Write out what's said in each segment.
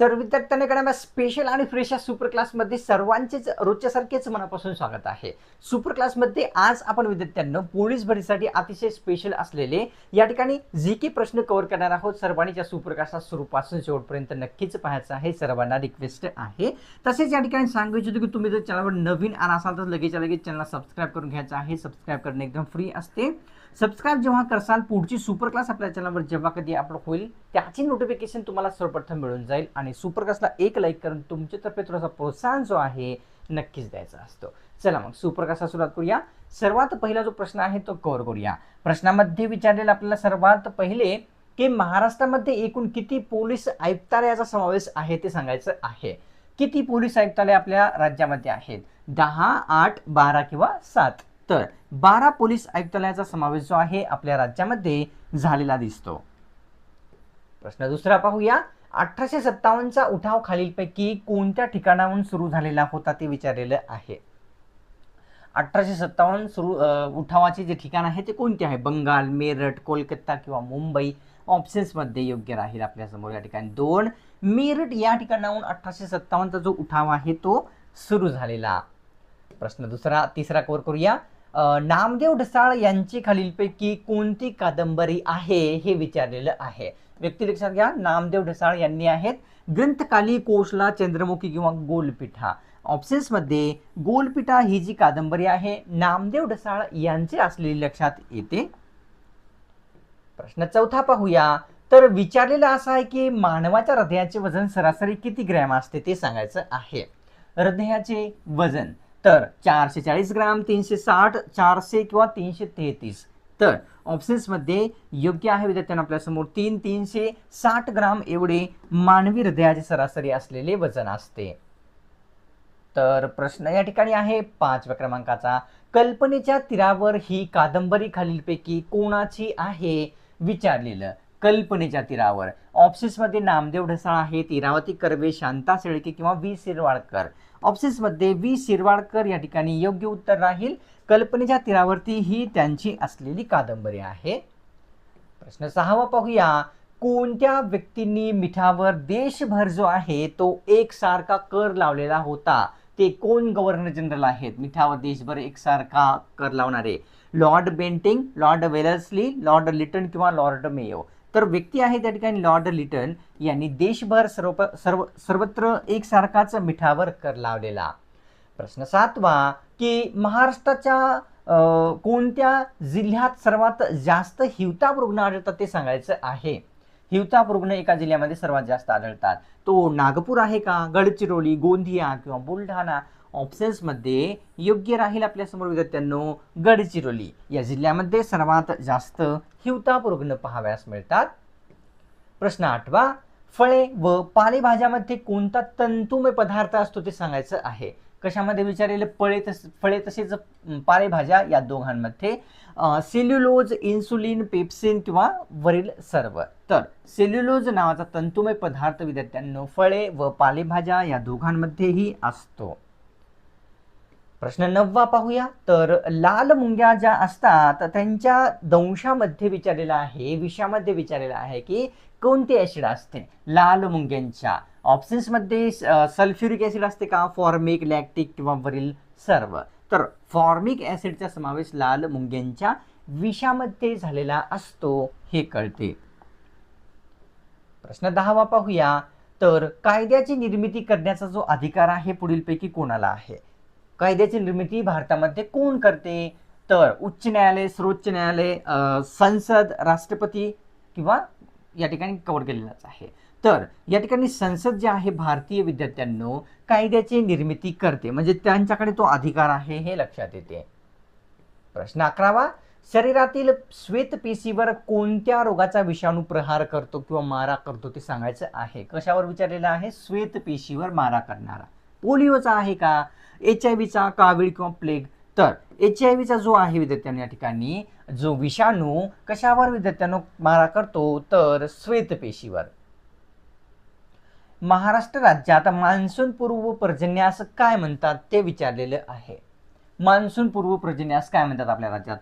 तर विद्यार्थ्यांकडे स्पेशल आणि फ्रेश या सुपर क्लासमध्ये सर्वांचेच रोजच्यासारखेच मनापासून स्वागत आहे. सुपर क्लासमध्ये आज आपण विद्यार्थ्यांना पोलीस भरतीसाठी अतिशय स्पेशल असलेले या ठिकाणी जे काही प्रश्न कव्हर करणार आहोत. सर्वांनीच्या सुपर क्लासला सुरूपासून शेवटपर्यंत नक्कीच पाहायचं आहे. सर्वांना रिक्वेस्ट आहे. तसेच या ठिकाणी सांगू इच्छितो की तुम्ही जर चॅनलवर नवीन आला असाल तर लगेच लगेच चॅनलला सबस्क्राईब करून घ्यायचं आहे. सबस्क्राईब करणे एकदम फ्री असते. सबस्क्राईब जेव्हा करसाल पुढची सुपर क्लास आपल्या चॅनलवर जेव्हा कधी अपलोड होईल त्याची नोटिफिकेशन तुम्हाला सर्वप्रथम मिळून जाईल आणि सुपरकास्टला एक लाईक करून तुमच्यातर्फे थोडासा प्रोत्साहन जो आहे नक्कीच द्यायचा असतो. चला मग सुपरकास्टला सुरुवात करूया. सर्वात पहिला जो प्रश्न आहे तो कव्हर करूया. प्रश्नामध्ये विचारलेला आपल्याला सर्वात पहिले की महाराष्ट्रामध्ये एकूण किती पोलीस आयुक्तालयाचा समावेश आहे ते सांगायचं आहे. किती पोलीस आयुक्तालय आपल्या राज्यामध्ये आहेत? दहा आठ बारा किंवा सात? तर बारा पोलीस आयुक्तालयाचा समावेश जो आहे आपल्या राज्यामध्ये झालेला दिसतो. प्रश्न दुसरा पाहूया. अठराशे सत्तावन्नचा उठाव खालीलपैकी कोणत्या ठिकाणाहून सुरू झालेला होता ते विचारलेलं आहे. अठराशे सत्तावन्न सुरू उठावाचे जे ठिकाण आहे ते कोणते आहे? बंगाल मेरठ कोलकाता किंवा मुंबई ऑप्शन्समध्ये योग्य राहील आपल्यासमोर या ठिकाणी. दोन मेरठ या ठिकाणाहून अठराशे सत्तावन्नचा जो उठाव आहे तो सुरू झालेला. प्रश्न दुसरा तिसरा कव्हर करूया. नामदेव ढसाळ यांची खालीलपैकी कोणती कादंबरी आहे हे विचारलेलं आहे. व्यक्ती लक्षात घ्या नामदेव ढसाळ यांनी आहेत. ग्रंथकाली कोशला चंद्रमुखी किंवा गोलपिठा. ऑप्शन्समध्ये गोलपिठा ही जी कादंबरी आहे नामदेव ढसाळ यांचे असलेली लक्षात येते. प्रश्न चौथा पाहूया. तर विचारलेला असा आहे की मानवाच्या हृदयाचे वजन सरासरी किती ग्रॅम असते ते सांगायचं आहे. हृदयाचे वजन तर चारशे चाळीस ग्राम तीनशे साठ चारशे किंवा तीनशे तेहतीस. तर ऑप्शन्समध्ये योग्य आहे विद्यार्थ्यांना आपल्यासमोर तीन तीनशे साठ ग्राम एवढे मानवी हृदयाचे सरासरी असलेले वजन असते. तर प्रश्न या ठिकाणी आहे पाचव्या क्रमांकाचा. कल्पनेच्या तीरावर ही कादंबरी खालीलपैकी कोणाची आहे? विचारलेलं. कल्पनेच्या तीरावर. ऑप्शन्समध्ये नामदेव ढसाळ आहेत इरावती कर्वे शांता शेळके किंवा व्ही शिरवाडकर. ऑप्शन्समध्ये व्ही शिरवाडकर या ठिकाणी योग्य उत्तर राहील. कल्पनेच्या तीरावरती ही त्यांची असलेली कादंबरी आहे. प्रश्न सहावा पाहूया. कोणत्या व्यक्तींनी मिठावर देशभर जो आहे तो एकसारखा कर लावलेला होता? ते कोण गव्हर्नर जनरल आहेत? मिठावर देशभर एकसारखा कर लावणारे? Lord Bentinck lord Wellesley lord Lytton किंवा लॉर्ड मेयो तर व्यक्ती आहे त्या ठिकाणी लॉर्ड लिटन यांनी देशभर सर्व सर्व सर्वत्र एकसारखाच मिठावर कर लावलेला. प्रश्न सातवा. की महाराष्ट्राच्या कोणत्या जिल्ह्यात सर्वात जास्त हिवताप रुग्ण आढळतात ते सांगायचं आहे. हिवताप रुग्ण एका जिल्ह्यामध्ये सर्वात जास्त आढळतात. तो नागपूर आहे का गडचिरोली गोंदिया किंवा बुलढाणा? ऑप्शन्समध्ये योग्य राहील आपल्यासमोर विद्यार्थ्यांनो गडचिरोली. या जिल्ह्यामध्ये सर्वात जास्त हिवताप रुग्ण पाहाव्यास मिळतात. प्रश्न आठवा फळे व पालेभाज्यामध्ये कोणता तंतुमय पदार्थ असतो ते सांगायचं आहे. कशामध्ये विचारलेले? फळे तस फळे तसेच पालेभाज्या या दोघांमध्ये. सेल्युलोज इन्सुलिन पेप्सिन किंवा वरील सर्व. तर सेल्युलोज नावाचा तंतुमय पदार्थ विद्यार्थ्यांनो फळे व पालेभाज्या या दोघांमध्येही असतो. प्रश्न नववा पाहूया. तर लाल मुंग्या ज्या असतात त्यांच्या दंशामध्ये विचारलेला आहे विषयामध्ये विचारलेला आहे की कोणते ऍसिड असते? लाल मुंग्यांच्या. ऑप्शन्समध्ये सल्फ्युरिक ऍसिड असते का? फॉर्मिक लॅक्टिक किंवा वरील सर्व. तर फॉर्मिक ऍसिडचा समावेश लाल मुंग्यांच्या विषामध्ये झालेला असतो हे कळते. प्रश्न दहावा पाहूया. तर कायद्याची निर्मिती करण्याचा जो अधिकार आहे पुढीलपैकी कोणाला आहे? कायद्याची निर्मिती भारतामध्ये कोण करते? तर उच्च न्यायालय सर्वोच्च न्यायालय संसद राष्ट्रपती किंवा या ठिकाणी कव्हर केलेलाच आहे. तर या ठिकाणी संसद जे आहे भारतीय विद्यार्थ्यांनो कायद्याची निर्मिती करते. म्हणजे त्यांच्याकडे तो अधिकार आहे हे लक्षात येते. प्रश्न अकरावा शरीरातील श्वेतपेशीवर कोणत्या रोगाचा विषाणू प्रहार करतो किंवा मारा करतो ते सांगायचं आहे. कशावर विचारलेलं आहे? श्वेतपेशीवर मारा करणारा. पोलिओचा आहे का? एच आय व्हीचा कावीळ किंवा प्लेग. तर एच आय व्हीचा जो आहे विद्यार्थ्यांनो या ठिकाणी जो विषाणू कशावर विद्यार्थ्यांनो मारा करतो? तर श्वेतपेशीवर महाराष्ट्र राज्यात मान्सून पूर्व पर्जन्यास काय म्हणतात ते विचारलेलं आहे. मान्सून पूर्व पर्जन्यास काय म्हणतात आपल्या राज्यात?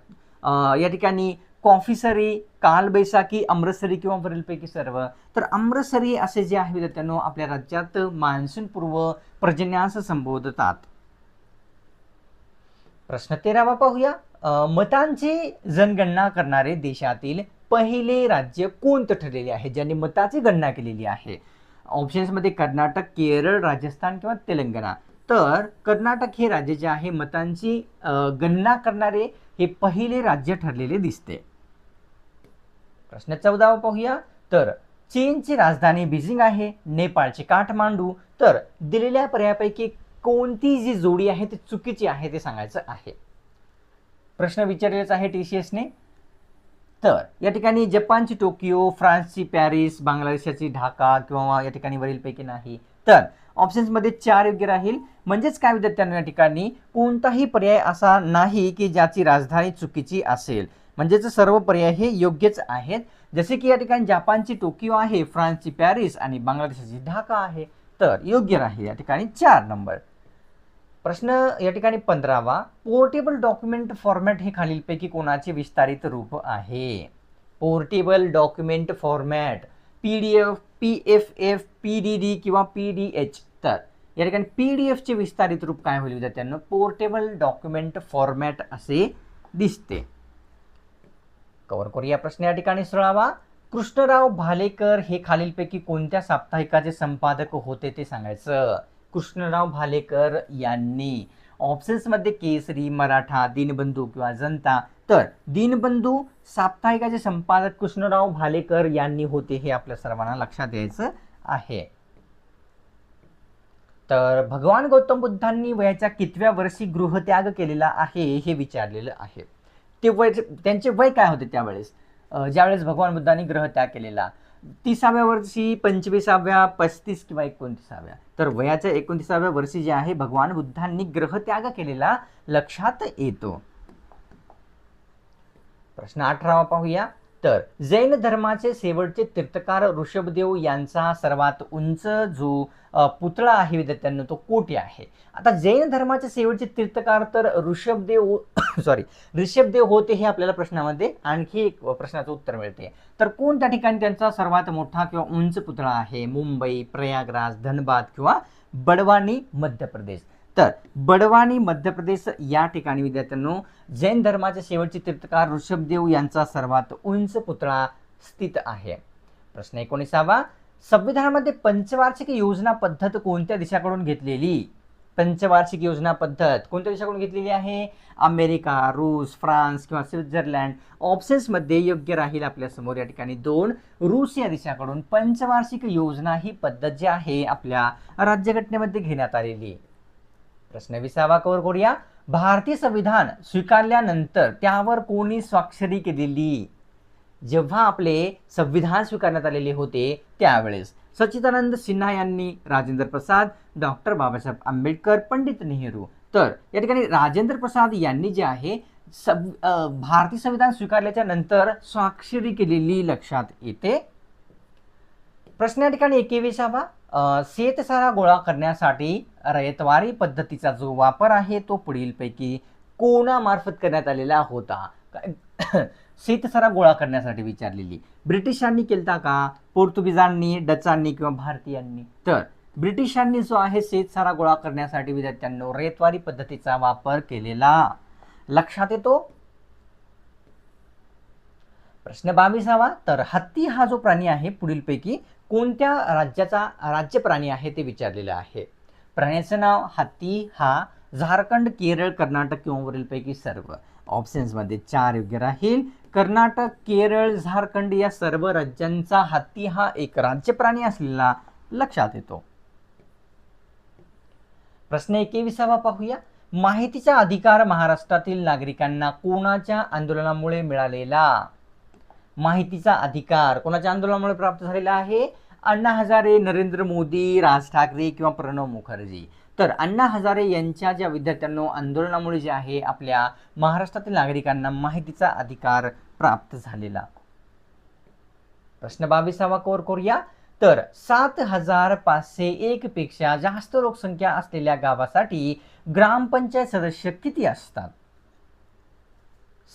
या ठिकाणी कॉफीसरी कालबैसाखी अमृतसरी किंवा वरीलपैकी सर्व. तर अमृतसरी असे जे आहे विद्यार्थ्यांनो आपल्या राज्यात मान्सून पूर्व पर्जन्यास संबोधतात. प्रश्न तेरावा पाहूया. मतांची जनगणना करणारे देशातील पहिले राज्य कोणतं ठरलेले आहे? ज्यांनी मताची गणना केलेली आहे? ऑप्शन्समध्ये कर्नाटक केरळ राजस्थान किंवा तेलंगणा. तर कर्नाटक हे राज्य जे आहे मतांची गणना करणारे हे पहिले राज्य ठरलेले दिसते. प्रश्न चौदावा पाहूया. तर चीनची राजधानी बीजिंग आहे नेपाळचे काठमांडू. तर दिलेल्या पर्यायापैकी कोणती जी जोडी आहे ती चुकीची आहे ते सांगायचं आहे. प्रश्न विचारलेलाच आहे टी सी एसने तर या ठिकाणी जपानची टोकियो फ्रान्सची पॅरिस बांगलादेशाची ढाका किंवा या ठिकाणी वरीलपैकी नाही. तर ऑप्शन्समध्ये चार योग्य राहील. म्हणजेच काय विद्यार्थ्यांना या ठिकाणी कोणताही पर्याय असा नाही की ज्याची राजधानी चुकीची असेल. म्हणजेच सर्व पर्याय हे योग्यच आहेत. जसे की या ठिकाणी जपानची टोकियो आहे फ्रान्सची पॅरिस आणि बांगलादेशाची ढाका आहे. तर योग्य राहील या ठिकाणी चार नंबर. प्रश्न या ठिकाणी पंधरावा. पोर्टेबल डॉक्युमेंट फॉर्मॅट हे खालीलपैकी कोणाचे विस्तारित रूप आहे? Portable document format P D F P F F P D D किंवा पी डी एच तर या ठिकाणी पी डी एफचे विस्तारित रूप काय होईल विद्यार्थ्यांना? पोर्टेबल डॉक्युमेंट फॉर्मॅट असे दिसते. कवर करूया प्रश्न या ठिकाणी सोळावा. कृष्णराव भालेकर हे खालीलपैकी कोणत्या साप्ताहिकाचे संपादक होते ते सांगायचं? कृष्णराव भालेकर यांनी. ऑप्शन्समध्ये केसरी मराठा दिनबंधू किंवा जनता. तर दिनबंधू साप्ताहिकाचे संपादक कृष्णराव भालेकर यांनी होते हे आपल्या सर्वांना लक्षात यायचं आहे. तर भगवान गौतम बुद्धांनी वयाच्या कितव्या वर्षी गृहत्याग केलेला आहे हे विचारलेलं आहे. ते वय त्यांचे वय काय होते त्यावेळेस? ज्यावेळेस भगवान बुद्धांनी ग्रहत्याग केलेला. तिसाव्या वर्षी पंचवीसाव्या पस्तीस किंवा एकोणतीसाव्या. तर वयाच्या एकोणतीसाव्या वर्षी जे आहे भगवान बुद्धांनी ग्रहत्याग केलेला लक्षात येतो. प्रश्न अठरावा पाहूया. तर जैन धर्माचे शेवटचे तीर्थकार ऋषभदेव यांचा सर्वात उंच जो पुतळा आहे विद्यार्थ्यांना तो कोठे आहे. आता जैन धर्माचे शेवटचे तीर्थकार तर ऋषभदेव हो- सॉरी ऋषभदेव होते हे आपल्याला प्रश्नामध्ये आणखी एक प्रश्नाचं उत्तर मिळते. तर कोणत्या ठिकाणी त्यांचा सर्वात मोठा किंवा उंच पुतळा आहे? मुंबई प्रयागराज धनबाद किंवा बडवानी मध्य प्रदेश. तर बडवानी मध्य प्रदेश या ठिकाणी विद्यार्थ्यांनो जैन धर्माचे शेवटचे तीर्थकार ऋषभदेव यांचा सर्वात उंच पुतळा स्थित आहे. प्रश्न एकोणीसावा संविधानामध्ये पंचवार्षिक योजना पद्धत कोणत्या देशाकडून घेतलेली? पंचवार्षिक योजना पद्धत कोणत्या देशाकडून घेतलेली आहे? अमेरिका रूस फ्रान्स किंवा स्वित्झर्लंड ऑप्शन्समध्ये योग्य राहील आपल्यासमोर या ठिकाणी. दोन रूस या देशाकडून पंचवार्षिक योजना ही पद्धत जी आहे आपल्या राज्यघटनेमध्ये घेण्यात आलेली प्रश्न विसावा कवर करूया. भारतीय संविधान स्वीकारल्यानंतर त्यावर कोणी स्वाक्षरी केलेली? जेव्हा आपले संविधान स्वीकारण्यात आलेले होते त्यावेळेस सच्चिदानंद सिन्हा यांनी राजेंद्र प्रसाद डॉक्टर बाबासाहेब आंबेडकर पंडित नेहरू तर या ठिकाणी राजेंद्र प्रसाद यांनी जे आहे सब भारतीय संविधान स्वीकारल्याच्या नंतर स्वाक्षरी केलेली लक्षात येते. प्रश्न या ठिकाणी एकेविसावा. शेतसारा गोळा करण्यासाठी रयतवारी पद्धतीचा जो वापर आहे तो पुढीलपैकी कोणामार्फत करण्यात आलेला होता? शेतसरा गोळा करण्यासाठी विचारलेली. ब्रिटिशांनी केलता का? पोर्तुगीजांनी डचांनी किंवा भारतीयांनी? तर ब्रिटिशांनी जो आहे शेतसारा गोळा करण्यासाठी विद्यार्थ्यांनो रेतवारी पद्धतीचा वापर केलेला. लक्षात येतो? प्रश्न बावीसावा. तर हत्ती हा जो प्राणी आहे पुढीलपैकी कोणत्या राज्याचा राज्य प्राणी आहे ते विचारलेलं आहे. प्राण्याचं नाव हत्ती हा झारखंड केरळ कर्नाटक किंवा वरीलपैकी सर्व. ऑप्शन्समध्ये चार योग्य राहील. कर्नाटक केरळ झारखंड या सर्व राज्यांचा हत्ती हा एक राज्य प्राणी असलेला लक्षात येतो. प्रश्न एकेविसावा पाहूया. माहितीचा अधिकार महाराष्ट्रातील नागरिकांना कोणाच्या आंदोलनामुळे मिळालेला? माहितीचा अधिकार कोणाच्या आंदोलनामुळे प्राप्त झालेला आहे? अण्णा हजारे नरेंद्र मोदी राज ठाकरे किंवा प्रणव मुखर्जी. तर अण्णा हजारे यांच्या ज्या विद्यार्थ्यांनो आंदोलनामुळे जे आहे आपल्या महाराष्ट्रातील नागरिकांना माहितीचा अधिकार प्राप्त झालेला. प्रश्न बावीसावा कोर करूया. तर सात हजार पाचशे एक पेक्षा जास्त लोकसंख्या असलेल्या गावासाठी ग्रामपंचायत सदस्य किती असतात?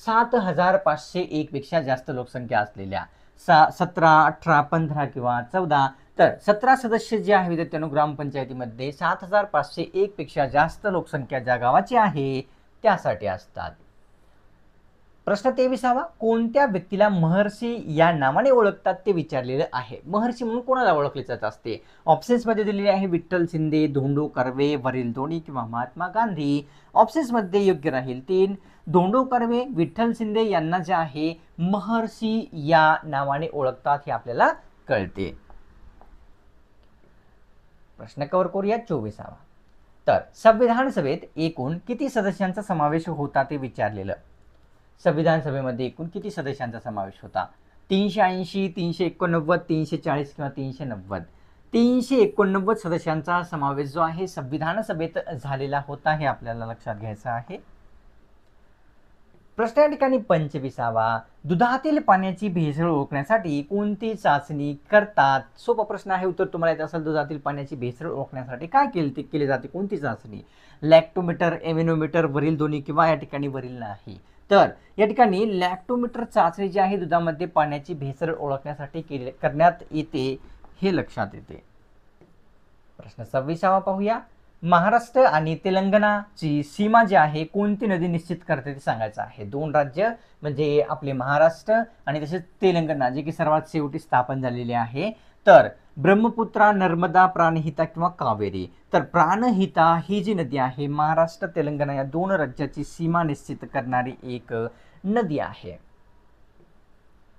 सात हजार पाचशे एक पेक्षा जास्त लोकसंख्या असलेल्या सा सतरा अठरा पंधरा किंवा चौदा तर सतरा सदस्य जे आहे विद्यार्थ्यांनो ग्रामपंचायतीमध्ये सात हजार पाचशे एकपेक्षा जास्त लोकसंख्या ज्या गावाची आहे त्यासाठी असतात. प्रश्न तेविसावा कोणत्या व्यक्तीला महर्षी या नावाने ओळखतात ते विचारलेलं आहे. महर्षी म्हणून कोणाला ओळखले जात असते ऑप्शन्समध्ये दिलेले आहे विठ्ठल शिंदे धोंडो कर्वे वरील दोन्ही किंवा महात्मा गांधी. ऑप्शन्समध्ये योग्य राहील तीन धोंडो कर्वे विठ्ठल शिंदे यांना जे आहे महर्षी या नावाने ओळखतात हे आपल्याला कळते. प्रश्न कवर करूया चोवीसावा. तर संविधान सभेत एकूण किती सदस्यांचा समावेश होता ते विचारलेलं? संविधान सभेमध्ये एकूण किती सदस्यांचा समावेश होता? तीनशे ऐंशी तीनशे एकोणनव्वद तीनशे चाळीस किंवा तीनशे नव्वद? तीनशे एकोणनव्वद सदस्यांचा समावेश जो आहे संविधान सभेत झालेला होता हे आपल्याला लक्षात घ्यायचं आहे. प्रश्न या ठिकाणी पंचवीसावा दुधातील पाण्याची भेसळ ओळखण्यासाठी कोणती चाचणी करतात? सोपा प्रश्न आहे उत्तर तुम्हाला येत असेल दुधातील पाण्याची भेसळ ओळखण्यासाठी. काय केले केली जाते? कोणती चाचणी? लॅक्टोमीटर एमिनोमीटर वरील दोन्ही किंवा या ठिकाणी वरील नाही? तर या ठिकाणी लॅक्टोमीटर चाचणी जी आहे दुधामध्ये पाण्याची भेसळ ओळखण्यासाठी केले करण्यात येते हे लक्षात येते. प्रश्न सव्वीसावा पाहूया. महाराष्ट्र आणि तेलंगणाची सीमा जी आहे कोणती नदी निश्चित करते ते सांगायचं आहे? दोन राज्य म्हणजे आपले महाराष्ट्र आणि तसेच तेलंगणा जे की सर्वात शेवटी स्थापन झालेले आहे. तर ब्रह्मपुत्रा नर्मदा प्राणहिता किंवा कावेरी. तर प्राणहिता ही जी नदी आहे महाराष्ट्र तेलंगणा या दोन राज्याची सीमा निश्चित करणारी एक नदी आहे.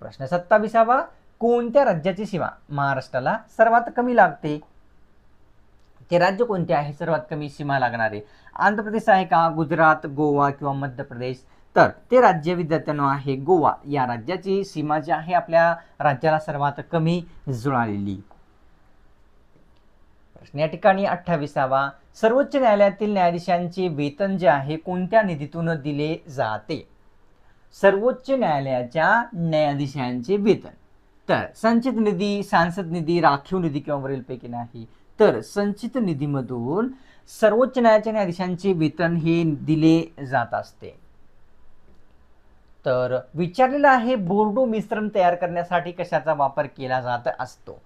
प्रश्न सत्तावीसावा कोणत्या राज्याची सीमा? महाराष्ट्राला सर्वात कमी लागते. ते राज्य कोणते आहे? सर्वात कमी सीमा लागणारे. आंध्र प्रदेश आहे का? गुजरात गोवा किंवा मध्य प्रदेश तर ते राज्य विद्यार्थ्यांनो आहे गोवा. या राज्याची सीमा जी आहे आपल्या राज्याला सर्वात कमी जुळालेली. प्रश्न या ठिकाणी अठ्ठावीसावा. सर्वोच्च न्यायालयातील न्यायाधीशांचे वेतन जे आहे कोणत्या निधीतून दिले जाते? सर्वोच्च न्यायालयाच्या न्यायाधीशांचे वेतन. तर संचित निधी सांसद निधी राखीव निधी किंवा वरीलपैकी नाही. तर संचित निधीमधून सर्वोच्च न्यायालयाच्या न्यायाधीशांचे वेतन हे दिले जात असते. तर विचारलेलं आहे बोर्डो मिश्रण तयार करण्यासाठी कशाचा वापर केला जात असतो?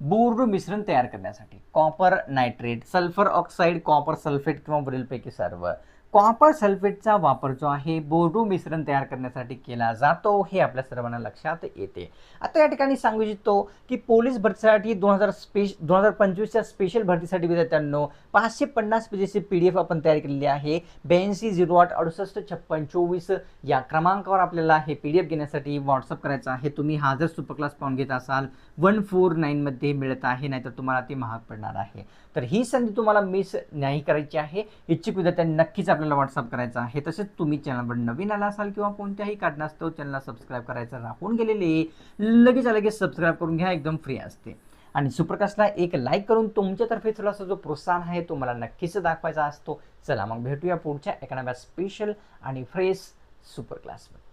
बोर्डो मिश्रण तयार करण्यासाठी. Copper nitrate sulphur oxide copper sulphate किंवा वरीलपैकी सर्व. कॉपर सल्फेटचा वापर जो आहे बोर्डो मिश्रण तयार करण्यासाठी केला जातो हे आपल्या सर्वांना लक्षात येते. आता या ठिकाणी सांगू इच्छितो की पोलीस भरतीसाठी दोन हजार स्पेश दोन हजार पंचवीसच्या स्पेशल भरतीसाठी विद्यार्थ्यांनो पाचशे पन्नास पेजेसची पी डी एफ आपण तयार केलेली आहे. ब्याऐंशी झिरो आठ अडुसष्ट छप्पन चोवीस या क्रमांकावर आपल्याला हे पी डी एफ घेण्यासाठी व्हॉट्सअप करायचं आहे. तुम्ही हा जर सुपर क्लास पाहून घेत असाल वन फोर नाईनमध्ये मिळत आहे नाहीतर तुम्हाला ते महाग पडणार आहे. तर ही संधी तुम्हाला मिस नाही करायची आहे. इच्छुक विद्यार्थ्यांनी नक्कीच आपल्याला व्हॉट्सअप करायचं आहे. तसेच तुम्ही चॅनलवर नवीन आला असाल किंवा कोणत्याही कारणास्तव चॅनलला सबस्क्राईब करायचं राहून गेलेले लगेच लगेच सबस्क्राईब करून घ्या एकदम फ्री असते. आणि सुप्रकाशला एक लाईक करून तुमच्यातर्फे थोडासा जो प्रोत्साहन आहे तो मला नक्कीच दाखवायचा असतो. चला मग भेटूया पुढच्या एका नव्या स्पेशल आणि फ्रेश सुपर क्लासमध्ये